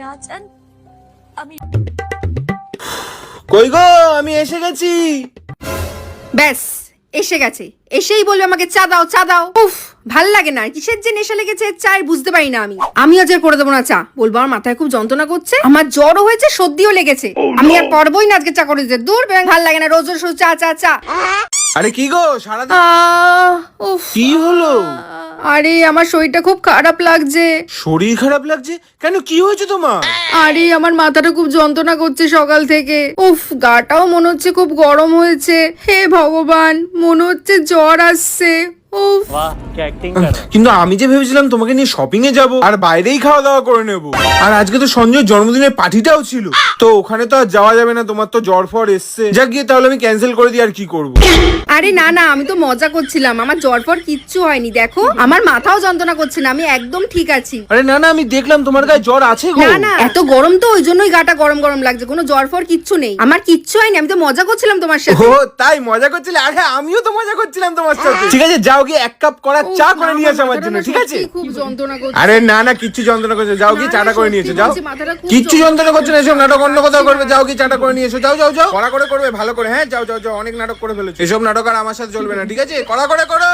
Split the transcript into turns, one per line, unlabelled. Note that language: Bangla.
না চান? আমি
কই গো আমি এসে গেছি।
ব্যাস এসে গেছে। এসেই বলবে আমাকে চা দাও চা দাও। উফ ভালো লাগে না। কিসের যে নেশা লেগেছে চাই বুঝতে পারি না আমি। আমি আজ করে দেবো না চা। বলব আমার মাথায় খুব যন্ত্রণা করছে। আমার জ্বরও হয়েছে সর্দিও লেগেছে। আমি আর পারবোই না আজকে চা করে দিতে। দূর ব্যাং ভালো লাগে না রোজ রোজ চা চা চা।
আরে কি গো সারা কি হলো?
আরে আমার শরীরটা খুব খারাপ লাগছে।
শরীর খারাপ লাগছে? কেন কি হয়েছে তোমার?
আরে আমার মাথাটা খুব যন্ত্রণা করছে সকাল থেকে। উফ গাটাও মনে হচ্ছে খুব গরম হয়েছে। হে ভগবান মনে হচ্ছে জ্বর আসছে।
কিন্তু আমি যে ভেবেছিলাম তোমাকে নিয়ে শপিং এ যাব আর বাইরেই খাওয়া দাওয়া করে নেব। আর আজকে তো সঞ্জয় জন্মদিনের পার্টিটাও ছিল। তো ওখানে তো আর যাওয়া যাবে না তোমার তো জ্বর ফর এসছে। যা গিয়ে তাহলে আমি ক্যান্সেল করে দিই আর কি করব?
আরে না না আমি তো মজা করছিলাম। আমার জ্বর ফর কিচ্ছু হয়নি দেখো। আমার মাথাও যন্ত্রণা করছে না আমি একদম ঠিক আছি।
আরে না না আমি দেখলাম তোমার গায়ে জ্বর আছে
না না এত গরম তো ওই জন্যই গাটা গরম গরম লাগছে। কোনো জ্বর ফর কিচ্ছু নেই। আমার কিচ্ছু হয়নি আমি তো মজা করছিলাম তোমার সাথে।
ও তাই মজা করছিলে? আরে আমিও তো মজা করছিলাম তোমার সাথে। ঠিক আছে যাও গিয়ে এক কাপ করা চা করে নিয়ে আসো আমার জন্য ঠিক আছে?
খুব যন্ত্রণা করছে।
আরে না না কিচ্ছু যন্ত্রণা করছে যাও গিয়ে চাটা করে নিয়েছো যাও। কিচ্ছু যন্ত্রণা করছে না এসব নাটক অন্য কোথাও করবে যাও গিয়ে চাটা করে নিয়ে এসো যাও যাও যাও। কড়া করে করবে ভালো করে। হ্যাঁ যাও যাও যাও অনেক নাটক করে ফেলেছো। এসব নাটক আর আমার সাথে চলবে না ঠিক আছে? কড়া করে করো।